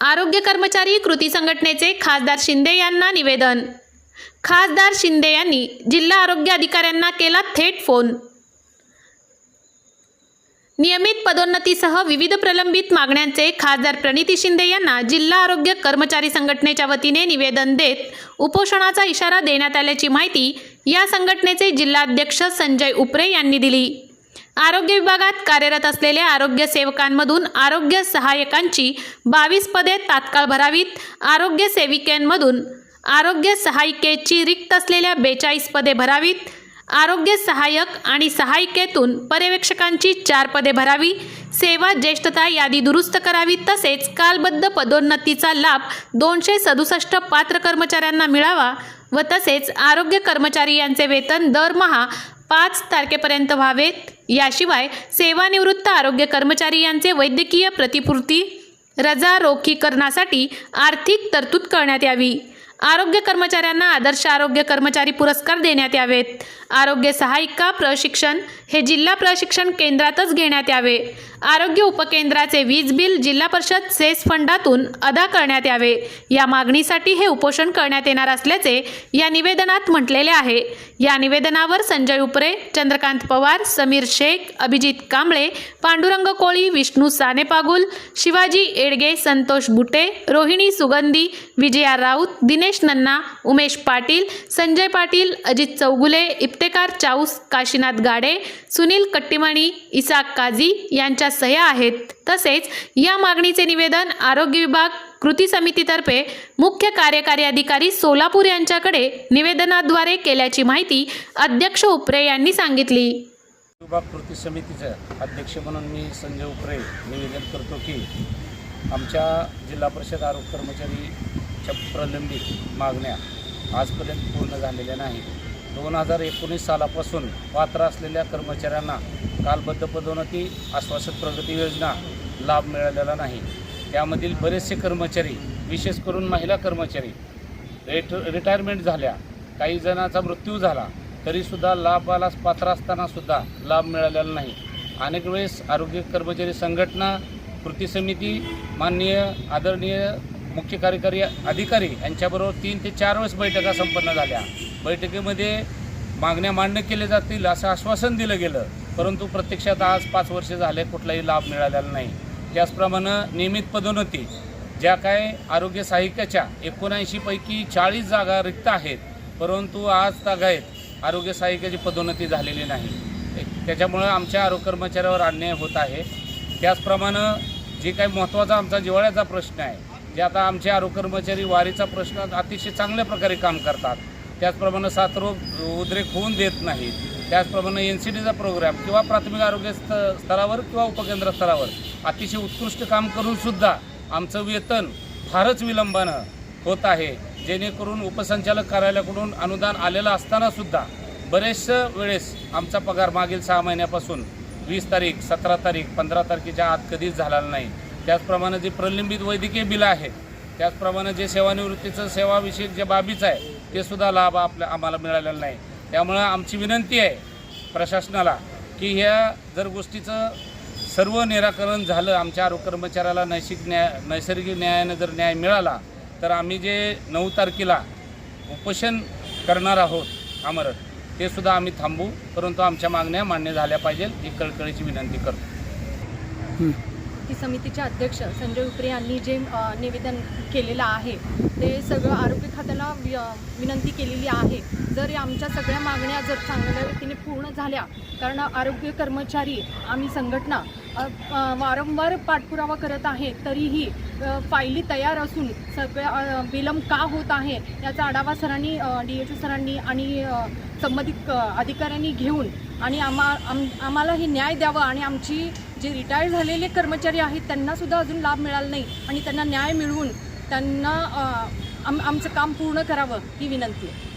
आरोग्य कर्मचारी कृती संघटनेचे खासदार शिंदे यांना निवेदन. खासदार शिंदे यांनी जिल्हा आरोग्य अधिकाऱ्यांना केला थेट फोन. नियमित पदोन्नतीसह विविध प्रलंबित मागण्यांचे खासदार प्रणिती शिंदे यांना जिल्हा आरोग्य कर्मचारी संघटनेच्या वतीने निवेदन देत उपोषणाचा इशारा देण्यात आल्याची माहिती या संघटनेचे जिल्हाध्यक्ष संजय उपरे यांनी दिली. आरोग्य विभागात कार्यरत असलेल्या आरोग्य सेवकांमधून आरोग्य सहाय्यकांची बावीस पदे तात्काळ भरावीत. आरोग्य सेविकांमधून आरोग्य सहायिकेची रिक्त असलेल्या बेचाळीस पदे भरावीत. आरोग्य सहाय्यक आणि सहायिकेतून पर्यवेक्षकांची चार पदे भरावी. सेवा ज्येष्ठता यादी दुरुस्त करावी तसेच कालबद्ध पदोन्नतीचा लाभ दोनशे सदुसष्ट पात्र कर्मचाऱ्यांना मिळावा व तसेच आरोग्य कर्मचारी यांचे वेतन दरमहा पाच तारखेपर्यंत व्हावेत. याशिवाय सेवानिवृत्त आरोग्य कर्मचारी यांचे वैद्यकीय प्रतिपूर्ती रजा रोखीकरणासाठी आर्थिक तरतूद करण्यात यावी. आरोग्य कर्मचाऱ्यांना आदर्श आरोग्य कर्मचारी पुरस्कार देण्यात यावेत. आरोग्य सहायिका प्रशिक्षण हे जिल्हा प्रशिक्षण केंद्रातच घेण्यात यावे. आरोग्य उपकेंद्राचे वीज बिल जिल्हा परिषद सेस फंडातून अदा करण्यात यावे. या मागणीसाठी हे उपोषण करण्यात येणार असल्याचे या निवेदनात म्हटलेले आहे. या निवेदनावर संजय उपरे चंद्रकांत पवार समीर शेख अभिजित कांबळे पांडुरंग कोळी विष्णू सानेपागुल शिवाजी एडगे संतोष बुटे रोहिणी सुगंधी विजया राऊत दिनेश नन्ना उमेश पाटील संजय पाटील अजित चौगुले इफ्तेकार चाऊस काशीनाथ गाडे सुनील कट्टीमणी इसाक काझी यांच्या सह्या आहेत. तसेच या मागणीचे निवेदन आरोग्य विभाग कृती समितीतर्फे मुख्य कार्यकारी अधिकारी सोलापूर यांच्याकडे निवेदनाद्वारे केल्याची माहिती अध्यक्ष उपरे यांनी सांगितली. विभाग कृती समितीचं अध्यक्ष म्हणून मी संजय उपरे निवेदन करतो की आमच्या जिल्हा परिषद आरोग्य च्या प्रलंबित मागण्या आजपर्यंत पूर्ण झालेल्या नाही दोन हजार एकोणीस सालापासून पात्र असलेल्या कर्मचाऱ्यांना कालबद्ध पदोन्नती आश्वासक प्रगती योजना लाभ मिळालेला नाही. त्यामधील बरेचसे कर्मचारी विशेष करून महिला कर्मचारी रेट रिटायरमेंट झाल्या. काही जणांचा मृत्यू झाला. तरीसुद्धा लाभाला पात्र असतानासुद्धा लाभ मिळालेला नाही. अनेक वेळेस आरोग्य कर्मचारी संघटना कृती समिती माननीय आदरणीय मुख्य कार्यकारी अधिकारी यांच्याबरोबर तीन ते चार वेळेस बैठका संपन्न झाल्या. बैठकीमध्ये मागण्या मान्य केल्या जातील असं आश्वासन दिलं गेलं. परंतु प्रत्यक्षात आज पाच वर्ष झाले कुठलाही लाभ मिळालेला नाही. त्याचप्रमाणे नियमित पदोन्नती ज्या काय आरोग्य सहाय्यकाच्या एकोणऐंशीपैकी चाळीस जागा रिक्त आहेत परंतु आज तागायत आरोग्य सहाय्यकाची पदोन्नती झालेली नाही. त्याच्यामुळं आमच्या आरोग्य कर्मचाऱ्यावर अन्याय होत आहे. त्याचप्रमाणे जे काही महत्त्वाचा आमचा जिव्हाळ्याचा प्रश्न आहे जे आता आमचे आरोग्य कर्मचारी वारीचा प्रश्न अतिशय चांगल्या प्रकारे काम करतात. त्याचप्रमाणे साथरोग उद्रेक होऊन देत नाहीत. त्याचप्रमाणे एन सी डीचा प्रोग्राम किंवा प्राथमिक आरोग्य स्त स्तरावर किंवा उपकेंद्र स्तरावर अतिशय उत्कृष्ट काम करूनसुद्धा आमचं वेतन फारच विलंबानं होत आहे. जेणेकरून उपसंचालक कार्यालयाकडून अनुदान आलेलं असतानासुद्धा बरेचशा वेळेस आमचा पगार मागील सहा महिन्यापासून वीस तारीख सतरा तारीख पंधरा तारखेच्या आत कधीच झालेला नाही. त्याचप्रमाणे जे प्रलंबित वैद्यकीय बिलं आहे त्याचप्रमाणे जे सेवानिवृत्तीचं सेवाविषयक जे बाबीचं आहे ते सुद्धा लाभ आपल्या आम्हाला मिळालेला नाही. त्यामुळं आमची विनंती आहे प्रशासनाला की ह्या जर गोष्टीचं सर्व निराकरण झालं आमच्या आरोग्य कर्मचाऱ्याला नैसिक न्याय नैसर्गिक न्यायानं जर न्याय मिळाला तर आम्ही जे नऊ तारखेला उपोषण करणार आहोत आमरण ते सुद्धा आम्ही थांबू परंतु आमच्या मागण्या मान्य झाल्या पाहिजेत ही कळकळीची विनंती करतो. ती समितीचे अध्यक्ष संजय उपरे यांनी जे निवेदन केलेलं आहे ते सगळं आरोग्य खात्याला वि विनंती केलेली आहे. जर आमच्या सगळ्या मागण्या जर चांगल्या रीतीने पूर्ण झाल्या कारण आरोग्य कर्मचारी आम्ही संघटना वारंवार पाठपुरावा करत आहे तरीही फायली तयार असून सगळ्या विलंब का होत आहे याचा आढावा सरांनी डी एच ओ सरांनी आणि संबंधित अधिकाऱ्यांनी घेऊन आणि आम्हा आम आम्हाला हे न्याय द्यावं आणि आमची जे रिटायर झालेले कर्मचारी आहेत त्यांनासुद्धा अजून लाभ मिळाला नाही आणि त्यांना न्याय मिळवून त्यांना आम आमचं काम पूर्ण करावं ही विनंती आहे.